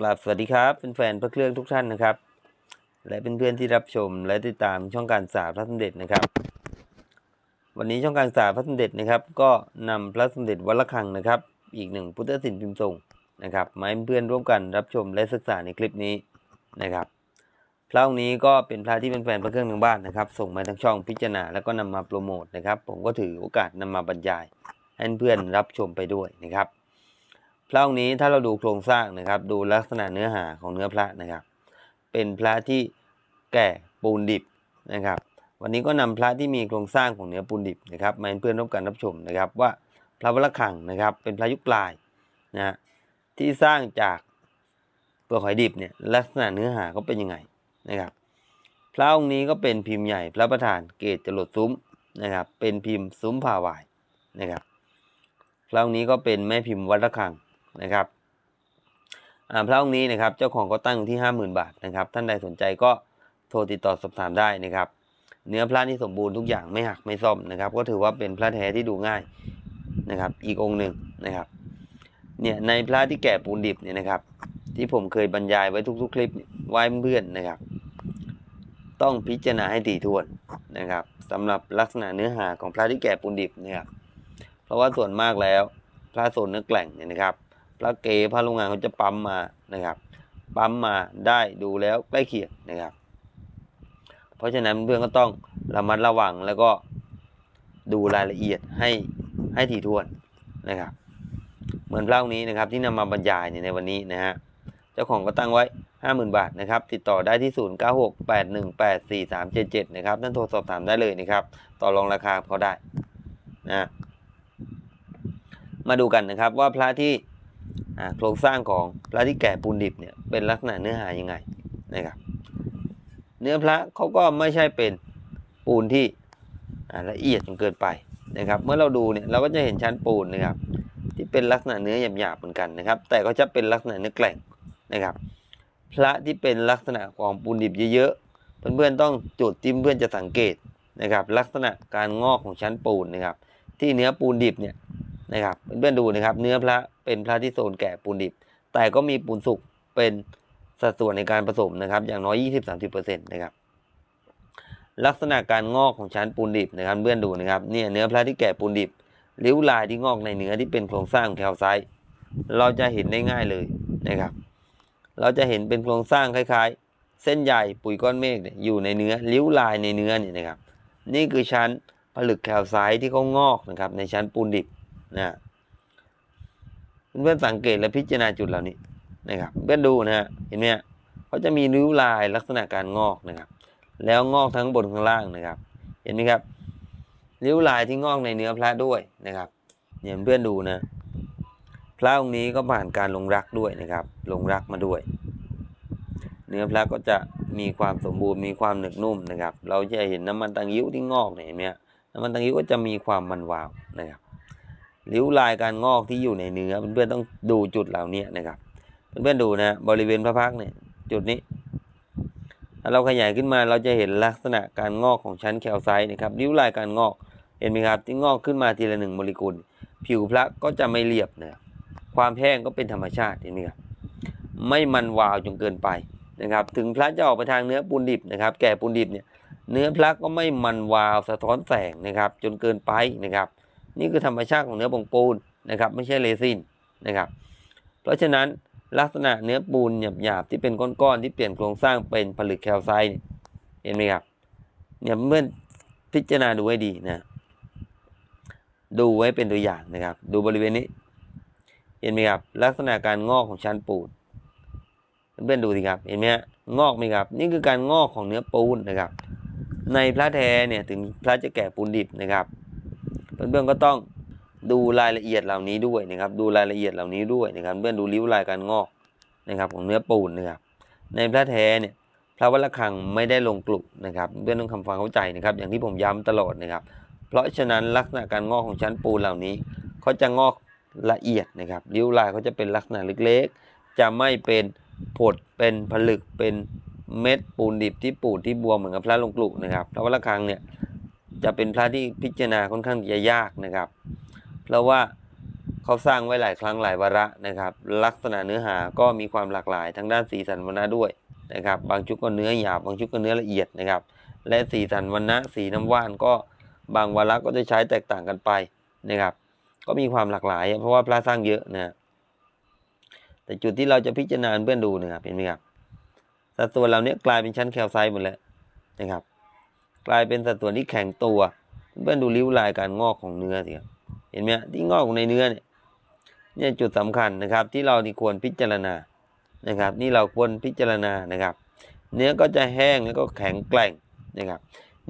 กราบสวัสดีครับแฟนๆพระเครื่องทุกท่านนะครับ และเพื่อนๆที่รับชมและติดตามช่องการสาพระสมเด็จนะครับ วันนี้ช่องการสาพระสมเด็จนะครับ ก็นำพระสมเด็จวัดระฆังนะครับ อีกหนึ่งพุทธศิลป์พิมพ์ส่งนะครับมาให้เพื่อนร่วมกันรับชมและศึกษาในคลิปนี้นะครับพระองค์นี้ก็เป็นพระที่เป็นแฟนพระเครื่องทางบ้านนะครับ ส่งมาทางช่องพิจารณาแล้วก็นำมาโปรโมทนะครับ ผมก็ถือโอกาสนำมาบรรยายให้เพื่อนรับชมไปด้วยนะครับ พระองค์นี้ถ้าเราดูโครงสร้างนะครับ ดูลักษณะเนื้อหาของเนื้อพระนะครับ เป็นพระที่แก่ปูนดิบนะครับ วันนี้ก็นำพระที่มีโครงสร้างของเนื้อปูนดิบนะครับมาให้เพื่อนร่วมกันรับชมนะครับ ว่าพระวรคังนะครับ เป็นพระยุคปลายนะฮะที่สร้างจากเปลือกหอยดิบเนี่ยลักษณะเนื้อหาก็เป็นยังไงนะครับ พระองค์นี้ก็เป็นพิมพ์ใหญ่พระประธานเกศจรดซุ้มนะครับ เป็นพิมพ์ซุ้มผ่าหวายนะครับ พระองค์นี้ก็เป็นแม่พิมพ์วัดระฆัง นะครับพระองค์นี้นะครับเจ้าของก็ตั้งอยู่ที่ห้าหมื่นบาทนะครับท่านใดสนใจก็โทรติดต่อสอบถามได้นะครับ เนื้อพระนี่สมบูรณ์ทุกอย่างไม่หักไม่ซ่อมนะครับ ก็ถือว่าเป็นพระแท้ที่ดูง่ายนะครับ อีกองค์หนึ่งนะครับเนี่ยในพระที่แก่ปูนดิบเนี่ยนะครับ ที่ผมเคยบรรยายไว้ทุกๆ คลิปไว้เพื่อนนะครับ ต้องพิจารณาให้ถี่ถ้วนนะครับสำหรับลักษณะเนื้อหาของพระที่แก่ปูนดิบนะครับเพราะว่าส่วนมากแล้วพระโซนเนื้อแกล่งเนี่ยนะครับ พระเกพระโรงงานเขาจะปั๊มมานะครับปั๊มมาได้ดูแล้วใกล้เคียงนะครับ เพราะฉะนั้นเพื่อนก็ต้องระมัดระวังแล้วก็ดูรายละเอียดให้ให้ถี่ถ้วนนะครับ เหมือนพระองนี้นะครับที่นำมาบรรยายในวันนี้นะฮะเจ้าของก็ตั้งไว้ 50,000 บาทนะครับ ติดต่อได้ที่ 0968184377 นะครับท่านโทรสอบถามได้เลยนะครับ ต่อรองราคาเขาได้นะมาดูกันนะครับว่าพระที่ โครงสร้างของพระที่แก่ปูนดิบเนี่ยเป็นลักษณะเนื้อหายังไงนะครับเนื้อพระเขาก็ไม่ใช่เป็นปูนที่ละเอียดจนเกินไปนะครับ เมื่อเราดูเนี่ยเราก็จะเห็นชั้นปูนนะครับที่เป็นลักษณะเนื้อหยาบๆเหมือนกันนะครับ แต่ก็จะเป็นลักษณะเนื้อแกร่งนะครับ พระที่เป็นลักษณะของปูนดิบเยอะๆเพื่อนๆต้องจุดที่เพื่อนจะสังเกตนะครับ ลักษณะการงอกของชั้นปูนนะครับ ที่เนื้อปูนดิบเนี่ย นะครับเพื่อนๆดูนะครับ เนื้อพระเป็นพระที่โซนแก่ปูนดิบ แต่ก็มีปูนสุกเป็นสัดส่วนในการผสมนะครับ อย่างน้อย 20-30%นะครับลักษณะการงอกของชั้นปูนดิบนะครับเพื่อนดูนะครับเนี่ยเนื้อพระที่แก่ปูนดิบริ้วลายที่งอกในเนื้อที่เป็นโครงสร้างแคลไซต์เราจะเห็นได้ง่ายเลยนะครับ เราจะเห็นเป็นโครงสร้างคล้ายๆ เส้นใหญ่ปุ๋ยก้อนเมฆอยู่ในเนื้อริ้วลายในเนื้อเนี่ยนะครับ นี่คือชั้นผลึกแคลไซต์ที่เขางอกนะครับในชั้นปูนดิบ นะเพื่อนสังเกตและพิจารณาจุดเหล่านี้นะครับเพื่อนดูนะฮะเห็นไหมฮะเขาจะมีริ้วลายลักษณะการงอกนะครับ แล้วงอกทั้งบนข้างล่างนะครับ เห็นไหมครับริ้วลายที่งอกในเนื้อพระด้วยนะครับเนี่ยเพื่อนดูนะพระองค์นี้ก็ผ่านการลงรักด้วยนะครับ ลงรักมาด้วย เนื้อพระก็จะมีความสมบูรณ์มีความหนึบนุ่มนะครับ เราจะเห็นน้ำมันตังยิ้วที่งอกเนี่ยเห็นไหมน้ำมันตังยิ้วก็จะมีความมันวาวนะครับ ริ้วลายการงอกที่อยู่ในเนื้อเพื่อนๆต้องดูจุดเหล่านี้นะครับเพื่อนๆดูนะบริเวณพระพักเนี่ยจุดนี้ถ้าเราขยายขึ้นมาเราจะเห็นลักษณะการงอกของชั้นแคลไซต์นะครับริ้วรายการงอกเห็นไหมครับที่งอกขึ้นมาทีละหนึ่งโมเลกุล ผิวพระก็จะไม่เรียบนะครับความแห้งก็เป็นธรรมชาติเห็นไหมครับไม่มันวาวจนเกินไปนะครับ ถึงพระจะออกไปทางเนื้อปูนดิบนะครับ แก่ปูนดิบเนี่ยเนื้อพระก็ไม่มันวาวสะท้อนแสงนะครับ จนเกินไปนะครับ นี่คือธรรมชาติของเนื้อปงปูนนะครับ ไม่ใช่เรซินนะครับ เพราะฉะนั้นลักษณะเนื้อปูนหยาบๆที่เป็นก้อนๆที่เปลี่ยนโครงสร้างเป็นผลึกแคลไซต์เห็นไหมครับเนี่ยเมื่อพิจารณาดูให้ดีนะ ดูไว้เป็นตัวอย่างนะครับ ดูบริเวณนี้ เห็นไหมครับ ลักษณะการงอกของชั้นปูนเพื่อนดูสิครับ เห็นไหมฮะงอกไหมครับ นี่คือการงอกของเนื้อปูนนะครับ ในพระแท้เนี่ยถึงพระจะแก่ปูนดิบนะครับ เพื่อนๆก็ต้องดูรายละเอียดเหล่านี้ด้วยนะครับ ดูรายละเอียดเหล่านี้ด้วยนะครับ เพื่อนดูริ้วรายการงอกนะครับ ของเนื้อปูนนะครับ ในพระแท้เนี่ยพระวัดระฆังไม่ได้ลงกลุ่นะครับเพื่อนต้องทำความเข้าใจนะครับ อย่างที่ผมย้ำตลอดนะครับ เพราะฉะนั้นลักษณะการงอกของชั้นปูนเหล่านี้เขาจะงอกละเอียดนะครับริ้วรายเขาจะเป็นลักษณะเล็กๆ จะไม่เป็นผดเป็นผลึกเป็นเม็ดปูนดิบที่ปูดที่บวมเหมือนกับพระลงกลุ่นะครับพระวัดระฆังเนี่ย จะเป็นพระที่พิจารณาค่อนข้างจะยากนะครับ เพราะว่าเขาสร้างไว้หลายครั้งหลายวาระนะครับ ลักษณะเนื้อหาก็มีความหลากหลายทั้งด้านสีสันวรรณะด้วยนะครับ บางชุดก็เนื้อหยาบบางชุดก็เนื้อละเอียดนะครับ และสีสันวรรณะสีน้ำว่านก็บางวาระก็จะใช้แตกต่างกันไปนะครับ ก็มีความหลากหลาย เพราะว่าพระสร้างเยอะนะแต่จุดที่เราจะพิจารณาเพื่อนดูนะครับเห็นไหมครับสัดส่วนเราเนี้ยกลายเป็นชั้นแคลไซต์หมดแล้วนะครับ กลายเป็นสัดส่วนที่แข็งตัวเพื่อนดูริ้วรายการงอกของเนื้อสิครับเห็นไหมที่งอกในเนื้อเนี่ยเนี่ยจุดสำคัญนะครับ ที่เรานี่ควรพิจารณานะครับ นี่เราควรพิจารณานะครับ เนื้อก็จะแห้งแล้วก็แข็งแกร่งนะครับ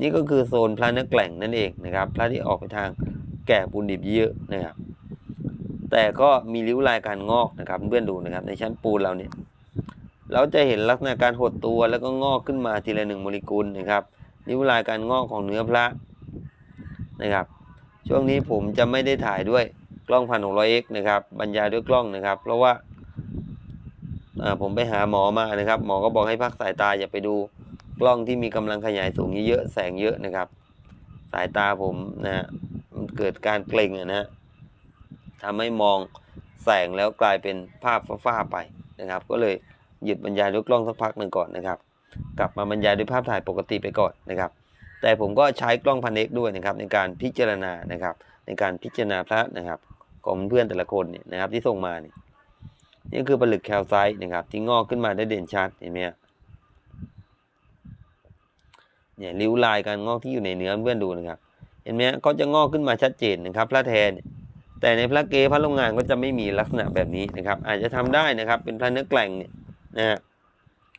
นี่ก็คือโซนพระเนื้อแกร่งนั่นเองนะครับพระที่ออกไปทางแก่ปูนดิบเยอะนะครับ แต่ก็มีริ้วรายการงอกนะครับ เพื่อนดูนะครับ ในชั้นปูนเราเนี่ยเราจะเห็นลักษณะการหดตัวแล้วก็งอกขึ้นมาทีละหนึ่งโมเลกุลนะครับ ริ้วรายการงอกของเนื้อพระนะครับ ช่วงนี้ผมจะไม่ได้ถ่ายด้วยกล้องพันหกร้อยเอ็กนะครับ บรรยายด้วยกล้องนะครับ เพราะว่าาผมไปหาหมอมานะครับ หมอก็บอกให้พักสายตาอย่าไปดูกล้องที่มีกำลังขยายสูงเยอะแสงเยอะนะครับ สายตาผมนะฮะมันเกิดการเกร็งนะฮะทำให้มองแสงแล้วกลายเป็นภาพฟ้าๆไปนะครับ ก็เลยหยุดบรรยายด้วยกล้องสักพักหนึ่งก่อนนะครับ กลับมาบรรยายด้วยภาพถ่ายปกติไปก่อนนะครับ แต่ผมก็ใช้กล้องพันเอกด้วยนะครับในการพิจารณานะครับ ในการพิจารณาพระนะครับ ของเพื่อนแต่ละคนเนี่ยนะครับที่ส่งมาเนี่ยนี่คือผลึกแคลไซต์นะครับ ที่งอกขึ้นมาได้เด่นชัดเห็นไหมฮะเนี่ยริ้วลายการงอกที่อยู่ในเนื้อเพื่อนดูนะครับ เห็นไหมฮะก็จะงอกขึ้นมาชัดเจนนะครับ พระแทนเนี่ยแต่ในพระเกพระโรงงานก็จะไม่มีลักษณะแบบนี้นะครับ อาจจะทำได้นะครับ เป็นพระเนื้อแกล่งเนี่ยนะฮะ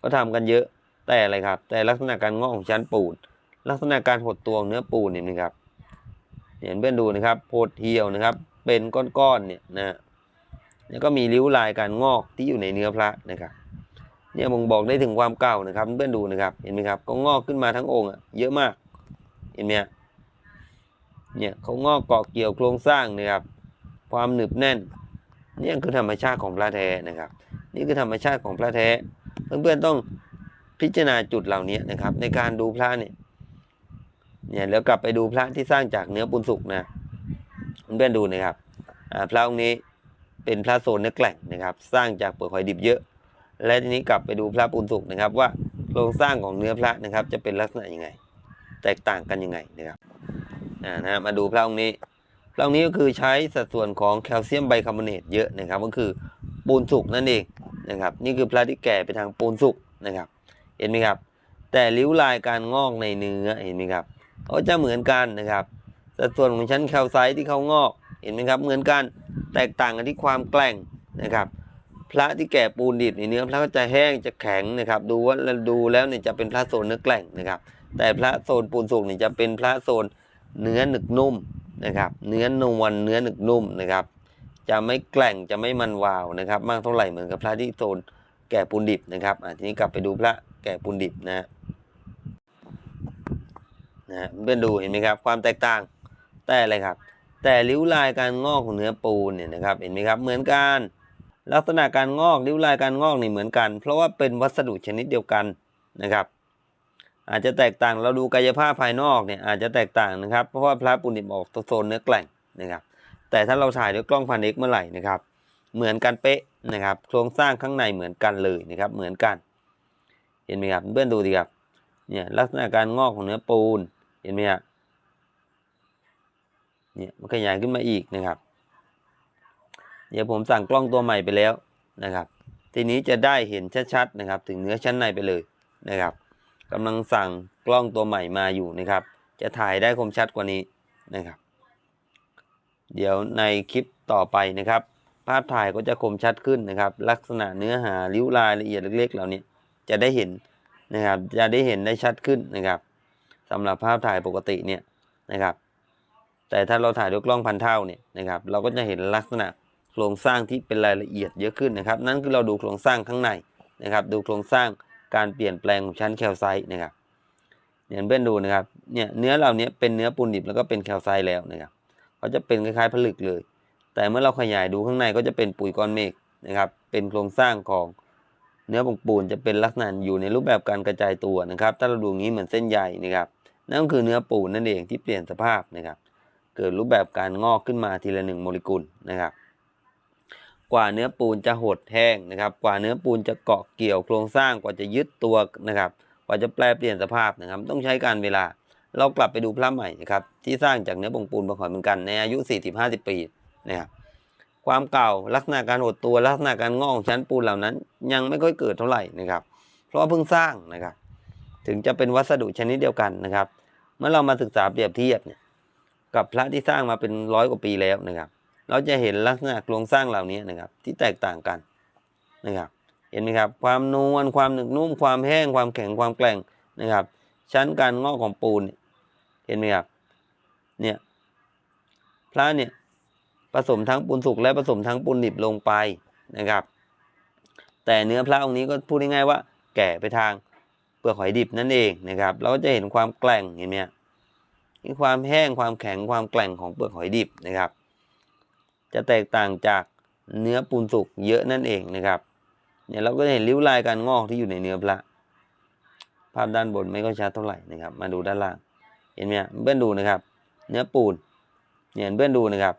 ก็ทำกันเยอะ แต่อะไรครับ แต่ลักษณะการงอกของชั้นปูน ลักษณะการหดตัวของเนื้อปูนเนี่ยนะครับเห็นเพื่อนดูนะครับโพดเหี่ยวนะครับ เป็นก้อนๆเนี่ยนะแล้วก็มีริ้วรายการงอกที่อยู่ในเนื้อพระนะครับ เนี่ยมึงบอกได้ถึงความเก่านะครับ เพื่อนดูนะครับ เห็นไหมครับ ก็งอกขึ้นมาทั้งองค์อะเยอะมาก เห็นไหมเนี่ยเขางอกเกาะเกี่ยวโครงสร้างนะครับ ความหนึบแน่นเนี่ยคือธรรมชาติของพระแท้นะครับ นี่คือธรรมชาติของพระแท้ เพื่อนๆต้อง พิจารณาจุดเหล่านี้นะครับ ในการดูพระเนี่ยเนี่ยแล้วกลับไปดูพระที่สร้างจากเนื้อปูนสุกนะเพื่อนดูนะครับพระองค์นี้เป็นพระโซนเนื้อแกล่งนะครับ สร้างจากเปลือกหอยดิบเยอะ และทีนี้กลับไปดูพระปูนสุกนะครับ ว่าโครงสร้างของเนื้อพระนะครับ จะเป็นลักษณะยังไง แตกต่างกันยังไงนะครับอ่านะมาดูพระองค์นี้พระองค์นี้ก็คือใช้สัดส่วนของแคลเซียมไบคาร์บอเนตเยอะนะครับ ก็คือปูนสุกนั่นเองนะครับ นี่คือพระที่แก่ไปทางปูนสุกนะครับ เห็นไหมครับ แต่ริ้วรายการงอกในเนื้อเห็นไหมครับเขาจะเหมือนกันนะครับ สัดส่วนของชั้นแคลไซต์ที่เขางอกเห็นไหมครับ เหมือนกันแตกต่างกันที่ความแกร่งนะครับ พระที่แก่ปูนดิบในเนื้อพระก็จะแห้งจะแข็งนะครับ ดูว่าดูแล้วเนี่ยจะเป็นพระโซนเนื้อแกร่งนะครับ แต่พระโซนปูนสุกเนี่ยจะเป็นพระโซนเนื้อหนึกนุ่มนะครับ เนื้อนวลเนื้อหนึกนุ่มนะครับ จะไม่แกร่งจะไม่มันวาวนะครับ มากเท่าไหร่เหมือนกับพระที่โซนแก่ปูนดิบนะครับอะทีนี้กลับไปดูพระ ก่ปูนดิบนะนะฮะเพื่อนดูเห็นไหมครับ ความแตกต่างแต่อะไรครับ แต่ริ้วรายการงอกของเนื้อปูนเนี่ยนะครับเห็นไหมครับเหมือนกันลักษณะการงอกริ้วรายการงอกนี่เหมือนกัน เพราะว่าเป็นวัสดุชนิดเดียวกันนะครับ อาจจะแตกต่างเราดูกายภาพภายนอกเนี่ยอาจจะแตกต่างนะครับ เพราะว่าพระปูนดิบออกโซนเนื้อแกล่งนะครับ แต่ถ้าเราถ่ายด้วยกล้องพันเอกเมื่อไหร่นะครับ เหมือนกันเป๊ะนะครับ โครงสร้างข้างในเหมือนกันเลยนะครับ เหมือนกัน เห็นไหมครับเพื่อนดูดีครับเนี่ยลักษณะการงอกของเนื้อปูนเห็นไหมฮะเนี่ยมันขยายขึ้นมาอีกนะครับเดี๋ยวผมสั่งกล้องตัวใหม่ไปแล้วนะครับ ทีนี้จะได้เห็นชัดๆนะครับ ถึงเนื้อชั้นในไปเลยนะครับกำลังสั่งกล้องตัวใหม่มาอยู่นะครับ จะถ่ายได้คมชัดกว่านี้นะครับ เดี๋ยวในคลิปต่อไปนะครับ ภาพถ่ายก็จะคมชัดขึ้นนะครับ ลักษณะเนื้อหาริ้วรายละเอียดเล็กๆ เหล่านี้ จะได้เห็นนะครับ จะได้เห็นได้ชัดขึ้นนะครับสำหรับภาพถ่ายปกติเนี่ยนะครับ แต่ถ้าเราถ่ายด้วยกล้องพันเท่าเนี่ยนะครับ เราก็จะเห็นลักษณะโครงสร้างที่เป็นรายละเอียดเยอะขึ้นนะครับ นั่นคือเราดูโครงสร้างข้างในนะครับ ดูโครงสร้างการเปลี่ยนแปลงของชั้นแคลไซต์นะครับเนี่ยเพื่อนดูนะครับ เนี่ยเนื้อเหล่านี้เป็นเนื้อปูนดิบแล้วก็เป็นแคลไซต์แล้วนะครับเขาจะเป็นคล้ายๆผลึกเลย แต่เมื่อเราขยายดูข้างในก็จะเป็นปุ๋ยก้อนเมฆนะครับ เป็นโครงสร้างของ เนื้อผงปูนจะเป็นลักษณะอยู่ในรูปแบบการกระจายตัวนะครับ ถ้าเราดูงี้เหมือนเส้นใยนะครับ นั่นก็คือเนื้อปูนนั่นเองที่เปลี่ยนสภาพนะครับ เกิดรูปแบบการงอกขึ้นมาทีละหนึ่งโมเลกุลนะครับ กว่าเนื้อปูนจะหดแห้งนะครับ กว่าเนื้อปูนจะเกาะเกี่ยวโครงสร้างกว่าจะยึดตัวนะครับ กว่าจะแปลเปลี่ยนสภาพนะครับ ต้องใช้การเวลา เรากลับไปดูพระใหม่นะครับที่สร้างจากเนื้อปงปูนประกอบเหมือนกันในอายุ 40-50 ปีนะครับ ความเก่าลักษณะการหดตัวลักษณะการงอกของชั้นปูนเหล่านั้น ยังไม่ค่อยเกิดเท่าไหร่นะครับ เพราะว่าเพิ่งสร้างนะครับ ถึงจะเป็นวัสดุชนิดเดียวกันนะครับ เมื่อเรามาศึกษาเปรียบเทียบเนี่ยกับพระที่สร้างมาเป็นร้อยกว่าปีแล้วนะครับ เราจะเห็นลักษณะโครงสร้างเหล่านี้นะครับ ที่แตกต่างกันนะครับ เห็นไหมครับ ความนวลความหนึบนุ่มความแห้งความแข็งความแกร่งนะครับ ชั้นการงอกของปูนเห็นไหมครับเนี่ยพระเนี่ย สมทั้งปูนสุกและผสมทั้งปูนดิบลงไปนะครับ แต่เนื้อพระองค์นี้ก็พูดง่ายๆว่า แก่ไปทางเปลือกหอยดิบนั่นเองนะครับ เราก็จะเห็นความแกร่งเห็นไหมครับมีความแห้งความแข็งความแกร่งของเปลือกหอยดิบนะครับ จะแตกต่างจากเนื้อปูนสุกเยอะนั่นเองนะครับเนี่ยเราก็จะเห็นริ้วรายการงอกที่อยู่ในเนื้อพระ ภาพด้านบนไม่ค่อยชัดเท่าไหร่นะครับ มาดูด้านล่าง เห็นไหมครับเพื่อนดูนะครับ เนื้อปูนเนี่ยเพื่อนดูนะครับ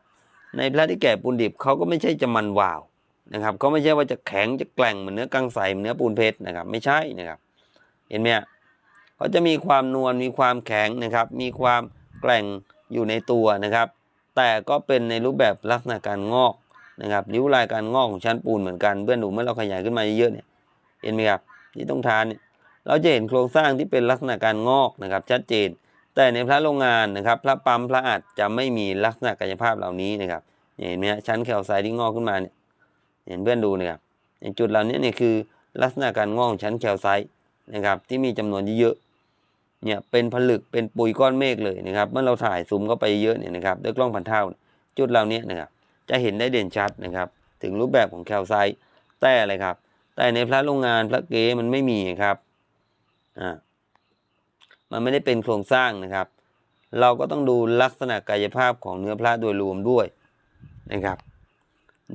ในพระที่แก่ปูนดิบเขาก็ไม่ใช่จะมันวาวนะครับเขาไม่ใช่ว่าจะแข็งจะแกร่งเหมือนเนื้อกังใสเหมือนเนื้อปูนเพชรนะครับ ไม่ใช่นะครับ เห็นไหมฮะเขาจะมีความนวลมีความแข็งนะครับ มีความแกร่งอยู่ในตัวนะครับ แต่ก็เป็นในรูปแบบลักษณะการงอกนะครับริ้วรายการงอกของชั้นปูนเหมือนกันเพื่อนดูเมื่อเราขยายขึ้นมาเยอะๆเนี่ยเห็นไหมครับที่ต้องทานเนี่ยเราจะเห็นโครงสร้างที่เป็นลักษณะการงอกนะครับ ชัดเจน แต่ในพระโรงงานนะครับ พระปั๊มพระอัดจะไม่มีลักษณะกายภาพเหล่านี้นะครับเห็นไหมชั้นแคลไซด์ที่งอกขึ้นมาเนี่ยเห็นเพื่อนดูนะครับในจุดเหล่านี้เนี่ยคือลักษณะการงอกของชั้นแคลไซด์นะครับ ที่มีจำนวนเยอะๆเนี่ยเป็นผลึกเป็นปุยก้อนเมฆเลยนะครับ เมื่อเราถ่ายซูมเข้าไปเยอะเนี่ยนะครับด้วยกล้องพันเท่า จุดเหล่านี้นะครับจะเห็นได้เด่นชัดนะครับ ถึงรูปแบบของแคลไซต์แต่อะไรครับ แต่ในพระโรงงานพระเกมันไม่มีครับอ่า มันไม่ได้เป็นโครงสร้างนะครับ เราก็ต้องดูลักษณะกายภาพของเนื้อพระโดยรวมด้วยนะครับ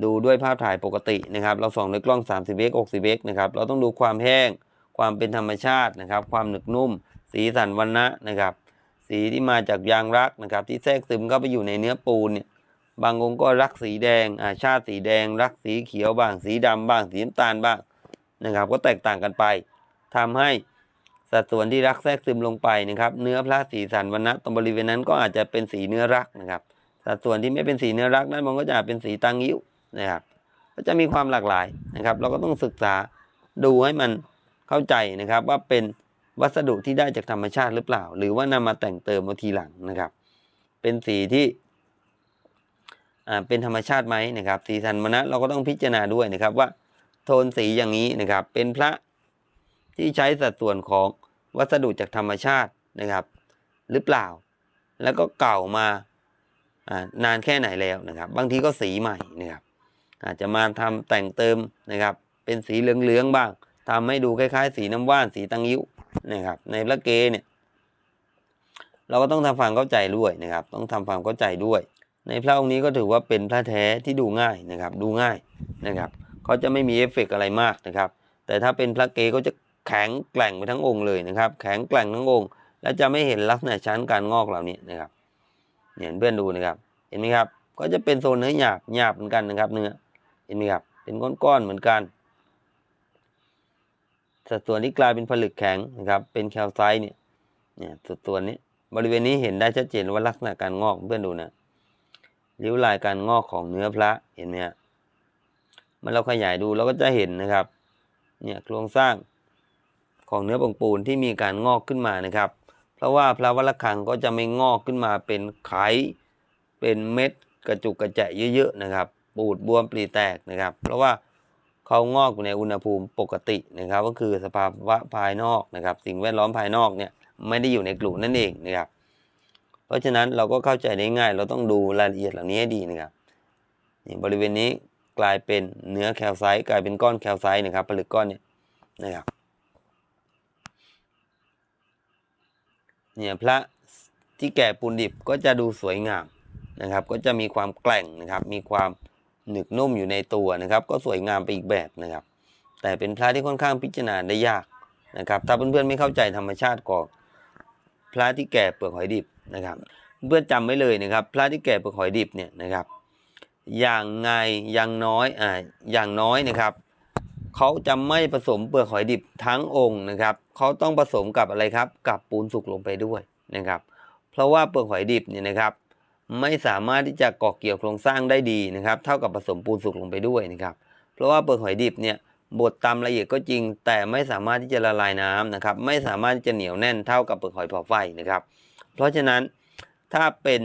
ดูด้วยภาพถ่ายปกตินะครับ เราส่องด้วยกล้อง 30x 60x นะครับ เราต้องดูความแห้ง ความเป็นธรรมชาตินะครับ ความหนึบนุ่ม สีสันวันนะนะครับ สีที่มาจากยางรักนะครับ ที่แทรกซึมเข้าไปอยู่ในเนื้อปูนเนี่ยบางองค์ก็รักสีแดงอาชาติสีแดง รักสีเขียวบ้าง สีดำบ้าง สีน้ำตาลบ้างนะครับ ก็แตกต่างกันไปทำให้ สัดส่วนที่รักแทรกซึมลงไปนะครับ เนื้อพระสีสันวันนะตรงบริเวณนั้นก็อาจจะเป็นสีเนื้อรักนะครับ สัดส่วนที่ไม่เป็นสีเนื้อรักนั้นมันก็จะเป็นสีตังยิ้วนะครับ ก็จะมีความหลากหลายนะครับ เราก็ต้องศึกษาดูให้มันเข้าใจนะครับ ว่าเป็นวัสดุที่ได้จากธรรมชาติหรือเปล่า หรือว่านำมาแต่งเติมมาทีหลังนะครับ เป็นสีที่อ่าเป็นธรรมชาติไหมนะครับ สีสันมณะเราก็ต้องพิจารณาด้วยนะครับว่า โทนสีอย่างนี้นะครับ เป็นพระที่ใช้สัดส่วนของ วัสดุจากธรรมชาตินะครับ หรือเปล่า แล้วก็เก่ามานานแค่ไหนแล้วนะครับ บางทีก็สีใหม่นะครับ อาจจะมาทำแต่งเติมนะครับ เป็นสีเหลืองๆบ้างทำให้ดูคล้ายๆ สีน้ำว่านสีตังยิ้วนะครับ ในพระเกเนี่ยเราก็ต้องทำความเข้าใจด้วยนะครับ ต้องทำความเข้าใจด้วย ในพระองค์นี้ก็ถือว่าเป็นพระแท้ที่ดูง่ายนะครับ ดูง่ายนะครับเขาจะไม่มีเอฟเฟกต์อะไรมากนะครับ แต่ถ้าเป็นพระเกก็จะ แข็งแกร่งไปทั้งองค์เลยนะครับ แข็งแกร่งทั้งองค์ และจะไม่เห็นลักษณะชั้นการงอกเหล่านี้นะครับเนี่ยเพื่อนดูนะครับ เห็นไหมครับ ก็จะเป็นโซนเนื้อหยาบหยาบเหมือนกันนะครับ เนื้อเห็นไหมครับ เป็นก้อนๆเหมือนกัน สัดส่วนที่กลายเป็นผลึกแข็งนะครับ เป็นแคลไซต์เนี่ยเนี่ยสัดส่วนนี้ บริเวณนี้เห็นได้ชัดเจนว่าลักษณะการงอกเพื่อนดูนะริ้วรายการงอกของเนื้อพระเห็นไหมฮะเมื่อเราขยายดูเราก็จะเห็นนะครับ เนี่ยโครงสร้าง ของเนื้อปงปูนที่มีการงอกขึ้นมานะครับ เพราะว่าพระวัลคังก็จะไม่งอกขึ้นมาเป็นไขเป็นเม็ดกระจุกกระแจะเยอะๆนะครับ ปูดบวมปลีแตกนะครับ เพราะว่าเขางอกอยู่ในอุณหภูมิปกตินะครับ ก็คือสภาวะภายนอกนะครับ สิ่งแวดล้อมภายนอกเนี่ยไม่ได้อยู่ในกลุ่นั่นเองนะครับ เพราะฉะนั้นเราก็เข้าใจได้ง่าย เราต้องดูรายละเอียดเหล่านี้ให้ดีนะครับนี่บริเวณนี้กลายเป็นเนื้อแคลไซต์กลายเป็นก้อนแคลไซต์นะครับผลึกก้อนเนี่ยนะครับ เนี่ยพระที่แก่ปูนดิบก็จะดูสวยงามนะครับ ก็จะมีความแกร่งนะครับ มีความหนึบนุ่มอยู่ในตัวนะครับ ก็สวยงามไปอีกแบบนะครับ แต่เป็นพระที่ค่อนข้างพิจารณาได้ยากนะครับ ถ้าเพื่อนๆไม่เข้าใจธรรมชาติของพระที่แก่เปลือกหอยดิบนะครับ เพื่อนจำไว้เลยนะครับ พระที่แก่เปลือกหอยดิบเนี่ยนะครับ อย่างไงอย่างน้อยอ่าอย่างน้อยนะครับ เขาจะไม่ผสมเปลือกหอยดิบทั้งองค์นะครับเขาต้องผสมกับอะไรครับ กับปูนสุกลงไปด้วยนะครับ เพราะว่าเปลือกหอยดิบเนี่ยนะครับ ไม่สามารถที่จะเกาะเกี่ยวโครงสร้างได้ดีนะครับ เท่ากับผสมปูนสุกลงไปด้วยนะครับ เพราะว่าเปลือกหอยดิบเนี่ยบดตามละเอียดก็จริง แต่ไม่สามารถที่จะละลายน้ำนะครับ ไม่สามารถที่จะเหนียวแน่นเท่ากับเปลือกหอยเผาไฟนะครับ เพราะฉะนั้นถ้าเป็น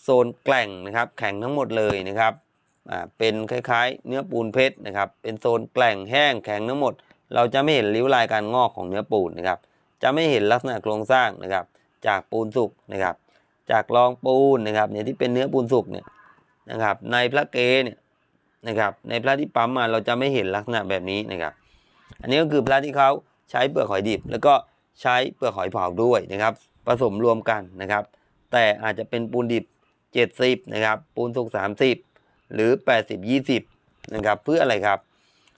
โซนแกล่งนะครับ แข็งทั้งหมดเลยนะครับ เป็นคล้ายๆ เนื้อปูนเพชรนะครับ เป็นโซนแกล่งแห้งแข็งทั้งหมด เราจะไม่เห็นริ้วรายการงอกของเนื้อปูนนะครับ จะไม่เห็นลักษณะโครงสร้างนะครับ จากปูนสุกนะครับ จากรองปูนนะครับเนี่ยที่เป็นเนื้อปูนสุกเนี่ยนะครับ ในพระเกเนี่ยนะครับ ในพระที่ปั๊มมาเราจะไม่เห็นลักษณะแบบนี้นะครับ อันนี้ก็คือพระที่เขาใช้เปลือกหอยดิบ แล้วก็ใช้เปลือกหอยเผาด้วยนะครับ ผสมรวมกันนะครับ แต่อาจจะเป็นปูนดิบ 70นะครับ ปูนสุก30 หรือ 80 20 นะครับ เพื่ออะไรครับ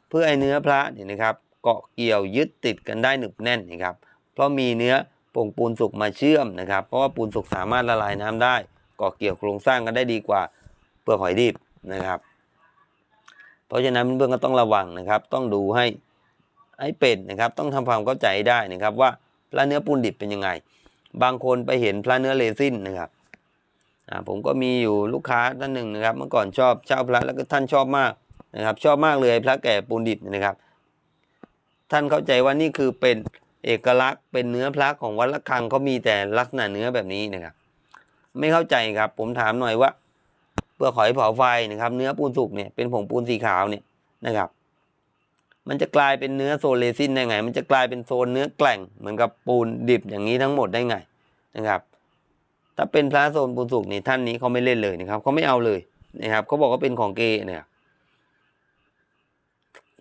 เพื่อไอ้เนื้อพระเนี่ยนะครับ เกาะเกี่ยวยึดติดกันได้หนึบแน่นนะครับ เพราะมีเนื้อผงปูนสุกมาเชื่อมนะครับ เพราะว่าปูนสุกสามารถละลายน้ำได้ เกาะเกี่ยวโครงสร้างกันได้ดีกว่าเปลือกหอยดิบนะครับ เพราะฉะนั้นเบื้องก็ต้องระวังนะครับ ต้องดูให้ให้เป็นนะครับ ต้องทำความเข้าใจได้นะครับว่าพระเนื้อปูนดิบเป็นยังไง บางคนไปเห็นพระเนื้อเรซินนะครับ อ่าผมก็มีอยู่ลูกค้าท่านหนึ่งนะครับ เมื่อก่อนชอบเช่าพระแล้วก็ท่านชอบมากนะครับ ชอบมากเลยพระแก่ปูนดิบนะครับ ท่านเข้าใจว่านี่คือเป็นเอกลักษณ์เป็นเนื้อพระของวัดละคังเขามีแต่ลักษณะเนื้อแบบนี้นะครับ ไม่เข้าใจครับ ผมถามหน่อยว่าเปลือกหอยเผาไฟนะครับ เนื้อปูนสุกเนี่ยเป็นผงปูนสีขาวเนี่ยนะครับ มันจะกลายเป็นเนื้อโซเรซินได้ไง มันจะกลายเป็นโซนเนื้อแกล่งเหมือนกับปูนดิบอย่างนี้ทั้งหมดได้ไงนะครับ ถ้าเป็นพระโซนปูสุกนี่ท่านนี้เขาไม่เล่นเลยนะครับเขาไม่เอาเลยนะครับเขาบอกว่าเป็นของเกย์นะครับ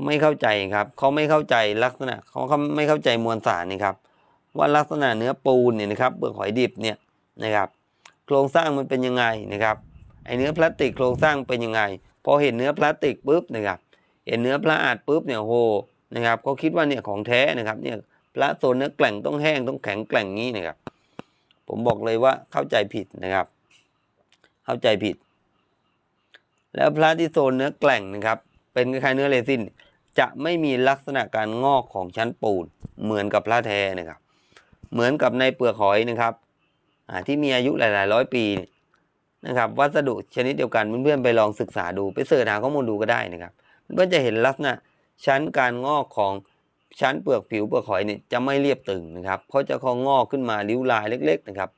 ไม่เข้าใจครับเขาไม่เข้าใจลักษณะเขาเขาไม่เข้าใจมวลสารนี่ครับ ว่าลักษณะเนื้อปูนเนี่ยนะครับเปลือกหอยดิบเนี่ยนะครับ โครงสร้างมันเป็นยังไงนะครับไอเนื้อพลาสติกโครงสร้างเป็นยังไงพอเห็นเนื้อพลาสติกปุ๊บนะครับ เห็นเนื้อพระอาดปุ๊บเนี่ยโหนะครับเขาคิดว่าเนี่ยของแท้นะครับ เนี่ยพระโซนเนื้อแกล่งต้องแห้งต้องแข็งแกร่งงี้นะครับ ผมบอกเลยว่าเข้าใจผิดนะครับ เข้าใจผิด แล้วพระที่โซนเนื้อแกล่งนะครับ เป็นคล้ายๆเนื้อเรซินจะไม่มีลักษณะการงอกของชั้นปูน เหมือนกับพระแท้นะครับ เหมือนกับในเปลือกหอยนะครับที่มีอายุหลาย ๆ ร้อยปีนะครับ วัสดุชนิดเดียวกันเพื่อนๆไปลองศึกษาดูไปเสิร์ชหาข้อมูลดูก็ได้นะครับ เพื่อนจะเห็นลักษณะชั้นการงอกของ ชั้นเปลือกผิวเปลือกหอยเนี่ยจะไม่เรียบตึงนะครับเพราะจะคองงอกขึ้นมาริ้วรายเล็ก ๆนะครับ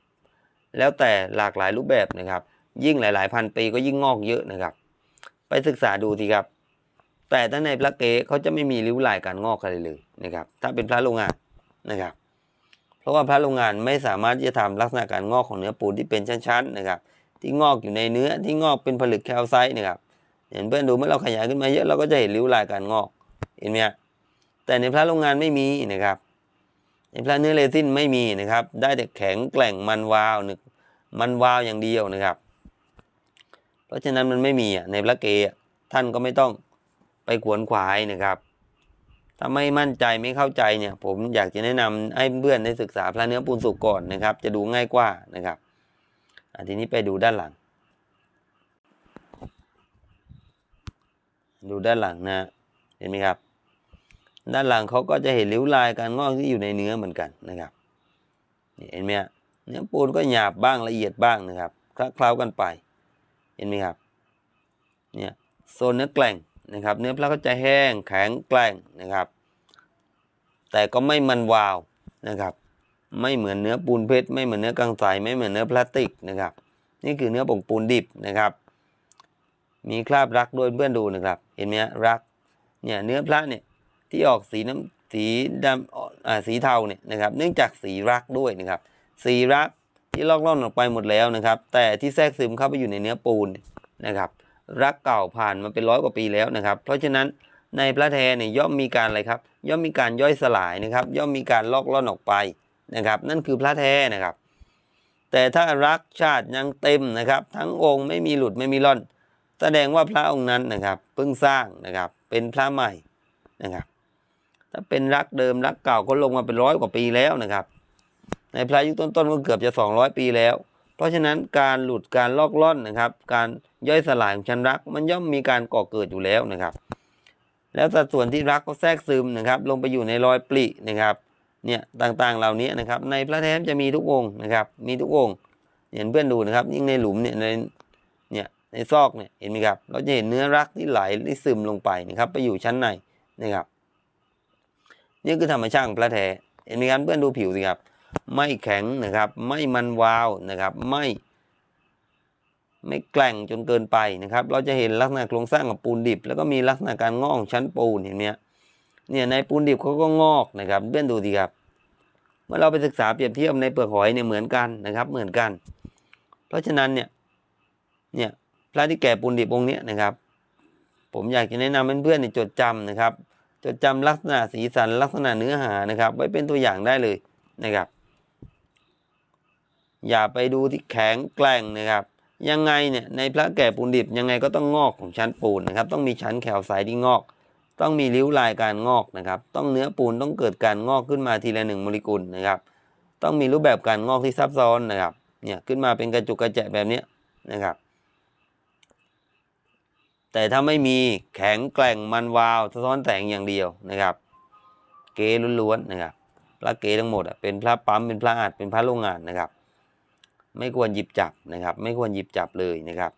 แล้วแต่หลากหลายรูปแบบนะครับ ยิ่งหลาย ๆ พันปีก็ยิ่งงอกเยอะนะครับ ไปศึกษาดูสิครับ แต่ถ้าในพระเก๊เขาจะไม่มีริ้วรายการงอกอะไรเลยนะครับ ถ้าเป็นพระโรงงานนะครับ เพราะว่าพระโรงงานไม่สามารถที่จะทำลักษณะการงอกของเนื้อปูนที่เป็นชั้น ๆ นะครับ ที่งอกอยู่ในเนื้อที่งอกเป็นผลึกแคลไซต์นะครับ เห็นเพื่อนดูเมื่อเราขยายขึ้นมาเยอะเราก็จะเห็นริ้วรายการงอก เห็นไหมฮะ แต่ในพระโรงงานไม่มีนะครับ ในพระเนื้อเรซินไม่มีนะครับ ได้แต่แข็งแกร่งมันวาวนึกมันวาวอย่างเดียวนะครับ เพราะฉะนั้นมันไม่มีในพระเกศท่านก็ไม่ต้องไปขวนขวายนะครับ ถ้าไม่มั่นใจไม่เข้าใจเนี่ย ผมอยากจะแนะนำให้เพื่อนได้ศึกษาพระเนื้อปูนสุกก่อนนะครับ จะดูง่ายกว่านะครับอทีนี้ไปดูด้านหลัง ดูด้านหลังนะ เห็นไหมครับ ด้านหลังเขาก็จะเห็นริ้วรายการงอกที่อยู่ในเนื้อเหมือนกันนะครับนี่เห็นไหมเนื้อปูนก็หยาบบ้างละเอียดบ้างนะครับคลักเคล้ากันไป เห็นไหมครับเนี่ยโซนเนื้อแกล่งนะครับ เนื้อพระก็จะแห้งแข็งแกร่งนะครับ แต่ก็ไม่มันวาวนะครับ ไม่เหมือนเนื้อปูนเพชรไม่เหมือนเนื้อกังสายไม่เหมือนเนื้อพลาสติกนะครับ นี่คือเนื้อผงปูนดิบนะครับ มีคราบรักด้วยเพื่อนดูนะครับ เห็นไหมรักเนี่ยเนื้อพระเนี่ย ที่ออกสีน้ำสีดำสีเทาเนี่ยนะครับ เนื่องจากสีรักด้วยนะครับ สีรักที่ลอกล่อนออกไปหมดแล้วนะครับ แต่ที่แทรกซึมเข้าไปอยู่ในเนื้อปูนนะครับ รักเก่าผ่านมาเป็นร้อยกว่าปีแล้วนะครับ เพราะฉะนั้นในพระแท้เนี่ยย่อมมีการอะไรครับ ย่อมมีการย่อยสลายนะครับ ย่อมมีการลอกล่อนออกไปนะครับ นั่นคือพระแท้นะครับ แต่ถ้ารักชาติยังเต็มนะครับ ทั้งองค์ไม่มีหลุดไม่มีร่อน แสดงว่าพระองค์นั้นนะครับเพิ่งสร้างนะครับเป็นพระใหม่นะครับ ถ้าเป็นรักเดิมรักเก่าก็ลงมาเป็นร้อยกว่าปีแล้วนะครับ ในพระยุคต้นๆก็เกือบจะ 200 ปีแล้ว เพราะฉะนั้นการหลุดการลอกล่อนนะครับ การย่อยสลายของชั้นรัก มันย่อมมีการก่อเกิดอยู่แล้วนะครับ แล้วสัดส่วนที่รักก็แทรกซึมนะครับ ลงไปอยู่ในรอยปลินะครับเนี่ยต่างๆเหล่านี้นะครับ ในพระแท้จะมีทุกองค์นะครับ มีทุกองค์เห็นเพื่อนดูนะครับ ยิ่งในหลุมเนี่ยในเนี่ยในซอกเนี่ยเห็นไหมครับ เราจะเห็นเนื้อรักที่ไหลที่ซึมลงไปนะครับ ไปอยู่ชั้นในนะครับ นี่คือธรรมชาติของพระแท้เห็นไหมครับเพื่อนดูผิวสิครับ ไม่แข็งนะครับ ไม่มันวาวนะครับ ไม่ไม่แกร่งจนเกินไปนะครับ เราจะเห็นลักษณะโครงสร้างของปูนดิบ แล้วก็มีลักษณะการงอกของชั้นปูนเห็นไหมเนี่ยในปูนดิบเขาก็งอกนะครับเพื่อนดูสิครับ เมื่อเราไปศึกษาเปรียบเทียบในเปลือกหอยเนี่ยเหมือนกันนะครับ เหมือนกัน เพราะฉะนั้นเนี่ยเนี่ยพระที่แก่ปูนดิบองค์นี้นะครับ ผมอยากจะแนะนำเพื่อนๆในจดจำนะครับ จดจำลักษณะสีสันลักษณะเนื้อหานะครับ ไว้เป็นตัวอย่างได้เลยนะครับ อย่าไปดูที่แข็งแกร่งนะครับ ยังไงเนี่ยในพระแก่ปูนดิบยังไงก็ต้องงอกของชั้นปูนนะครับ ต้องมีชั้นแขวใสที่งอก ต้องมีริ้วลายการงอกนะครับ ต้องเนื้อปูนต้องเกิดการงอกขึ้นมาทีละหนึ่งโมเลกุลนะครับ ต้องมีรูปแบบการงอกที่ซับซ้อนนะครับ เนี่ยขึ้นมาเป็นกระจุกกระแจะแบบนี้นะครับ แต่ถ้าไม่มีแข็งแกร่งมันวาวสะท้อนแสงอย่างเดียวนะครับ เกล้วนๆนะครับพระเกทั้งหมดอะเป็นพระปั๊มเป็นพระอัดเป็นพระโรงงานนะครับ ไม่ควรหยิบจับนะครับ ไม่ควรหยิบจับเลยนะครับ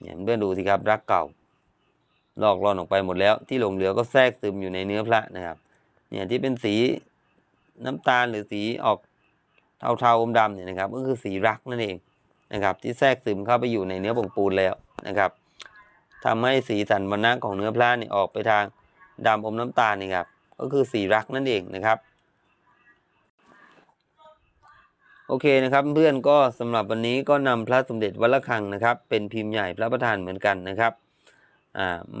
เนี่ยเพื่อนดูสิครับรักเก่าลอกลอนออกไปหมดแล้ว ที่หลงเหลือก็แทรกซึมอยู่ในเนื้อพระนะครับเนี่ยที่เป็นสีน้ำตาลหรือสีออกเทาๆอมดำเนี่ยนะครับ ก็คือสีรักนั่นเองนะครับ ที่แทรกซึมเข้าไปอยู่ในเนื้อผงปูนแล้วนะครับ ทำให้สีสันวรรณะของเนื้อพระเนี่ยออกไปทางดำอมน้ำตาลนี่ครับ ก็คือสีรักนั่นเองนะครับ โอเคนะครับเพื่อนก็สำหรับวันนี้ก็นำพระสมเด็จวัดระฆังนะครับ เป็นพิมพ์ใหญ่พระประธานเหมือนกันนะครับ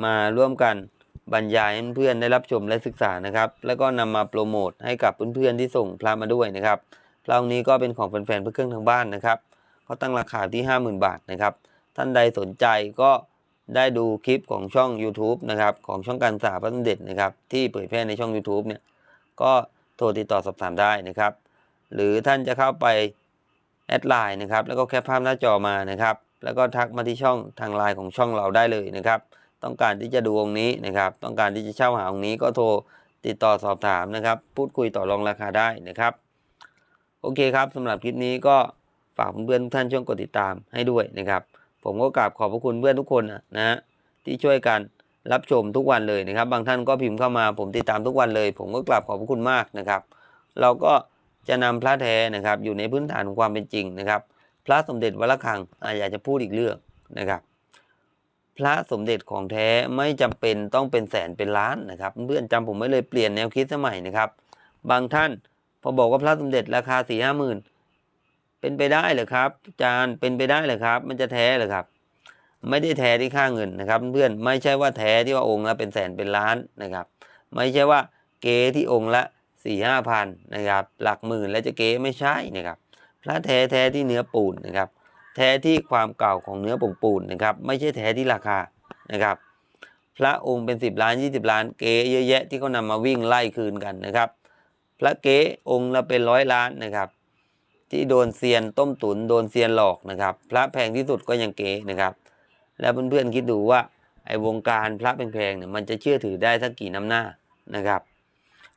มาร่วมกันบรรยายให้เพื่อนได้รับชมและศึกษานะครับ แล้วก็นำมาโปรโมทให้กับเพื่อนๆที่ส่งพระมาด้วยนะครับพระองค์นี้ก็เป็นของแฟนๆเพื่อเครื่องทางบ้านนะครับเขาตั้งราคาที่ 50,000 บาทนะครับ ท่านใดสนใจก็ ได้ดูคลิปของช่อง YouTube นะครับของช่องการศาพระสมเด็จนะครับที่เผยแพร่ในช่อง YouTube เนี่ยก็โทรติดต่อสอบถามได้นะครับ หรือท่านจะเข้าไปแอดไลน์นะครับแล้วก็แคปภาพหน้าจอมานะครับ แล้วก็ทักมาที่ช่องทางไลน์ของช่องเราได้เลยนะครับ ต้องการที่จะดูองค์นี้นะครับ ต้องการที่จะเช่าหาองค์นี้ก็โทรติดต่อสอบถามนะครับ พูดคุยต่อรองราคาได้นะครับ โอเคครับสำหรับคลิปนี้ก็ฝากเพื่อนๆทุกท่านช่วยกดติดตามให้ด้วยนะครับ ผมก็กราบขอบพระคุณเพื่อนทุกคนนะฮะที่ช่วยกันรับชมทุกวันเลยนะครับ บางท่านก็พิมพ์เข้ามา ผมติดตามทุกวันเลย ผมก็กราบขอบพระคุณมากนะครับ เราก็จะนำพระแท้นะครับ อยู่ในพื้นฐานของความเป็นจริงนะครับ พระสมเด็จวัดระฆังอาอยากจะพูดอีกเรื่องนะครับ พระสมเด็จของแท้ไม่จำเป็นต้องเป็นแสนเป็นล้านนะครับ เพื่อนจำผมไม่เลยเปลี่ยนแนวคิดสมัยนะครับ บางท่านพอบอกว่าพระสมเด็จราคาสี่ห้าหมื่น เป็นไปได้เหรอครับ จารย์เป็นไปได้เหรอครับ มันจะแท้เหรอครับ ไม่ได้แท้ที่ค่าเงินนะครับ เพื่อนไม่ใช่ว่าแท้ที่ว่าองค์ละเป็นแสนเป็นล้านนะครับ ไม่ใช่ว่าเก๋ที่องค์ละสี่ห้าพันนะครับ หลักหมื่นแล้วจะเก๋ไม่ใช่นะครับ พระแท้แท้ที่เนื้อปูนนะครับ แท้ที่ความเก่าของเนื้อผงปูนนะครับ ไม่ใช่แท้ที่ราคานะครับ พระองค์เป็นสิบล้านยี่สิบล้านเก๋เยอะแยะที่เขานำมาวิ่งไล่คืนกันนะครับ พระเก๋องค์ละเป็นร้อยล้านนะครับ ที่โดนเซียนต้มตุนโดนเซียนหลอกนะครับ พระแพงที่สุดก็ยังเก๋นะครับ แล้วเพื่อนๆคิดดูว่าไอ้วงการพระแพงๆเนี่ยมันจะเชื่อถือได้สักกี่น้ำหน้านะครับ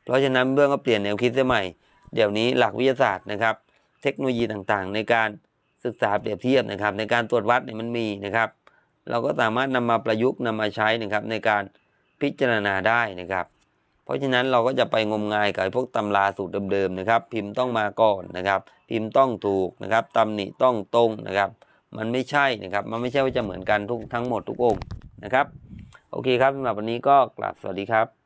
เพราะฉะนั้นเบื้องก็เปลี่ยนแนวคิดสมัยเดี๋ยวนี้หลักวิทยาศาสตร์นะครับ เทคโนโลยีต่างๆ ในการศึกษาเปรียบเทียบนะครับ ในการตรวจวัดเนี่ยมันมีนะครับ เราก็สามารถนำมาประยุกต์นำมาใช้นะครับในการพิจารณาได้นะครับ ราะฉะนั้นเราก็จะไปงมงายกับพวกตำราสูตรเดิมๆนะครับ พิมพ์ต้องมาก่อนนะครับ พิมพ์ต้องถูกนะครับตำหนิต้องตรงนะครับ มันไม่ใช่นะครับ มันไม่ใช่ว่าจะเหมือนกันทุกทั้งหมดทุกองค์นะครับ โอเคครับสำหรับวันนี้ก็กราบสวัสดีครับ